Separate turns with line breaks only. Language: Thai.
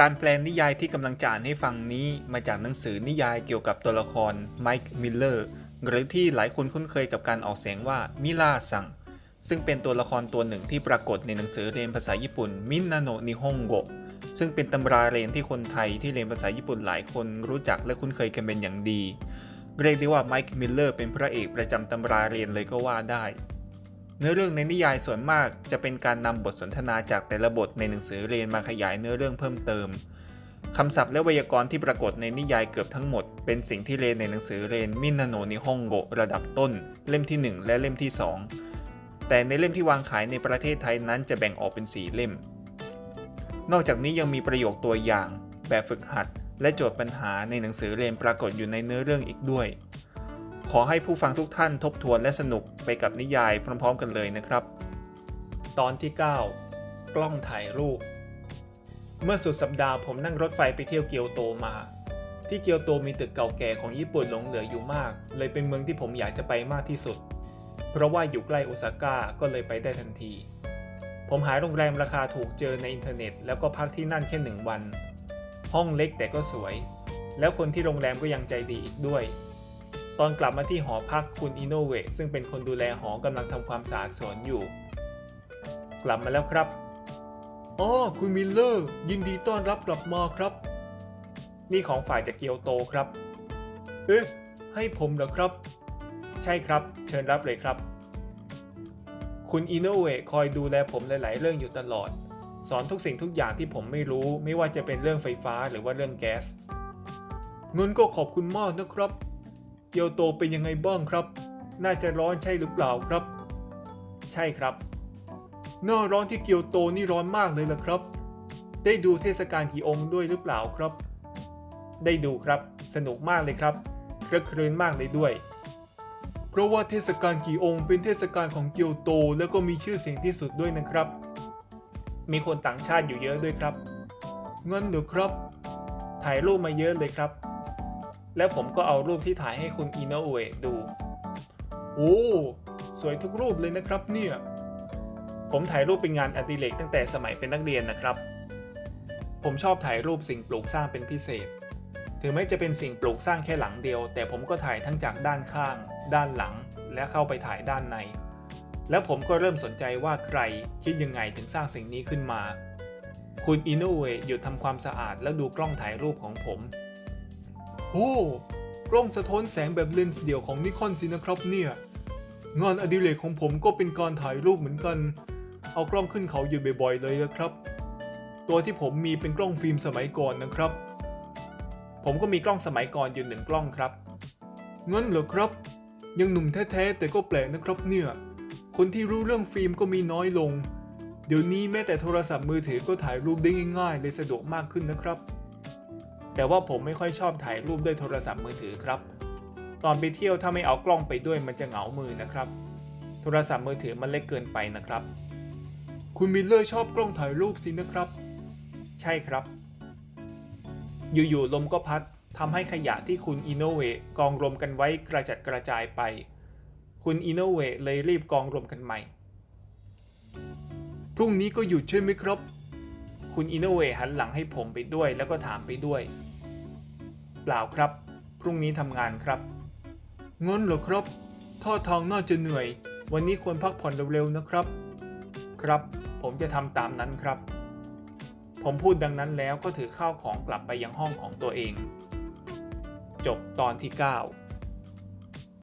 การแปลนิยายที่กำลังจะอ่านให้ฟังนี้มาจากหนังสือนิยายเกี่ยวกับตัวละครไมค์มิลเลอร์หรือที่หลายคนคุ้นเคยกับการออกเสียงว่ามิลาซังซึ่งเป็นตัวละครตัวหนึ่งที่ปรากฏในหนังสือเรียนภาษาญี่ปุ่นมินาโนะนิฮงโกซึ่งเป็นตำราเรียนที่คนไทยที่เรียนภาษาญี่ปุ่นหลายคนรู้จักและคุ้นเคยกันเป็นอย่างดี เรียกได้ว่าไมค์มิลเลอร์เป็นพระเอกประจำตำราเรียนเลยก็ว่าได้ เนื้อเรื่องในนิยายส่วนมากจะเป็นการนำบทสนทนาจากแต่ละบทในหนังสือเรียนมาขยายเนื้อเรื่องเพิ่มเติมคำศัพท์และไวยากรณ์ที่ปรากฏในนิยายเกือบทั้งหมด เป็นสิ่งที่เรียนในหนังสือเรียนมินาโนนิฮงโกระดับต้น เล่มที่ 1 และเล่มที่ 2 แต่ในเล่มที่วางขายในประเทศไทยนั้นจะแบ่งออกเป็น 4 เล่ม นอกจากนี้ยังมีประโยคตัวอย่าง แบบฝึกหัด และโจทย์ปัญหาในหนังสือเรียนปรากฏอยู่ในเนื้อเรื่องอีกด้วย ขอให้ผู้ฟังทุกท่านทบทวนและสนุกไปกับนิยายพร้อม ๆ กันเลยนะครับ ตอนที่ 9 กล้องถ่ายรูป เมื่อสุดสัปดาห์ผมนั่งรถไฟไปเที่ยวเกียวโตมา ที่เกียวโตมีตึกเก่าแก่ของญี่ปุ่นหลงเหลืออยู่มาก เลยเป็นเมืองที่ผมอยากจะไปมากที่สุด เพราะว่าอยู่ใกล้โอซาก้าก็เลยไปได้ทันที ผมหาโรงแรมราคาถูกเจอในอินเทอร์เน็ต แล้วก็พักที่นั่นแค่หนึ่งวัน ห้องเล็กแต่ก็สวย แล้วคนที่โรงแรมก็ยังใจดีอีกด้วย ตอนกลับมาที่หอพักคุณอิโนเวะซึ่งเป็นคนดูแลหอกำลังทำความสะอาดสวนอยู่ กลับมาแล้วครับ อ๋อ คุณมิลเลอร์ ยินดีต้อนรับกลับมาครับ นี่ของฝ่ายจากเกียวโตครับ เอ๊ะ ให้ผมเหรอครับ ใช่ครับ เชิญรับเลยครับ คุณอิโนเวะคอยดูแลผมหลาย ๆ เรื่องอยู่ตลอด สอนทุกสิ่งทุกอย่างที่ผมไม่รู้ ไม่ว่าจะเป็นเรื่องไฟฟ้าหรือว่าเรื่องแก๊สเงินก็ขอบคุณมากนะครับ เกียวโตเป็นยังไงบ้างครับ น่าจะร้อนใช่หรือเปล่าครับ ใช่ครับ หน้าร้อนที่เกียวโตนี่ร้อนมากเลยล่ะครับ ได้ดูเทศกาลกี่องค์ด้วยหรือเปล่าครับ ได้ดูครับ สนุกมากเลยครับครึกครื้นมากเลยด้วย เพราะว่าเทศกาลกี่องค์เป็นเทศกาลของเกียวโต แล้วก็มีชื่อเสียงที่สุดด้วยนะครับ มีคนต่างชาติอยู่เยอะด้วยครับงั้นหรอครับ ถ่ายรูปมาเยอะเลยครับ แล้วผมก็เอารูปที่ถ่ายให้คุณอินโนเอะดู โอ้ สวยทุกรูปเลยนะครับเนี่ย ผมถ่ายรูปเป็นงานอดิเรกตั้งแต่สมัยเป็นนักเรียนนะครับ ผมชอบถ่ายรูปสิ่งปลูกสร้างเป็นพิเศษ ถึงแม้จะเป็นสิ่งปลูกสร้างแค่หลังเดียว แต่ผมก็ถ่ายทั้งจากด้านข้าง ด้านหลัง และเข้าไปถ่ายด้านใน แล้วผมก็เริ่มสนใจว่าใครคิดยังไงถึงสร้างสิ่งนี้ขึ้นมา คุณอินุเอะหยุดทำความสะอาดแล้วดูกล้องถ่ายรูปของผม โอ้กล้องสะท้อนแสงแบบเลนส์เดี่ยวของนิคอนสินะครับเนี่ยงานอดิเรกของผมก็เป็นการถ่ายรูปเหมือนกัน เอากล้องขึ้นเขาอยู่บ่อยๆเลยนะครับ ตัวที่ผมมีเป็นกล้องฟิล์มสมัยก่อนนะครับ ผมก็มีกล้องสมัยก่อนอยู่หนึ่งกล้องครับงั้นเหรอครับ ยังหนุ่มแท้ๆแต่ก็แปลกนะครับเนี่ย คนที่รู้เรื่องฟิล์มก็มีน้อยลง เดี๋ยวนี้แม้แต่โทรศัพท์มือถือก็ถ่ายรูปได้ง่าย ๆ เลยสะดวกมากขึ้นนะครับ แต่ว่าผมไม่ค่อยชอบถ่ายรูปด้วยโทรศัพท์มือถือครับ ตอนไปเที่ยวถ้าไม่เอากล้องไปด้วยมันจะเหงามือนะครับ โทรศัพท์มือถือมันเล็กเกินไปนะครับ คุณมิลเลอร์ชอบกล้องถ่ายรูปสินะครับ ใช่ครับ อยู่ๆลมก็พัดทำให้ขยะที่คุณอินโนเวะกองรวมกันไว้กระจัดกระจายไป คุณอินโนเวะเลยรีบกองรวมกันใหม่ พรุ่งนี้ก็หยุดใช่ไหมครับ คุณอินโนเวะหันหลังให้ผมไปด้วยแล้วก็ถามไปด้วย เปล่าครับ พรุ่งนี้ทำงานครับง้นเหรอครับท่อทองน่าจะเหนื่อย วันนี้ควรพักผ่อนเร็วๆนะครับ ครับ ผมจะทำตามนั้นครับ ผมพูดดังนั้นแล้วก็ถือข้าวของกลับไปยังห้องของตัวเอง จบตอนที่ 9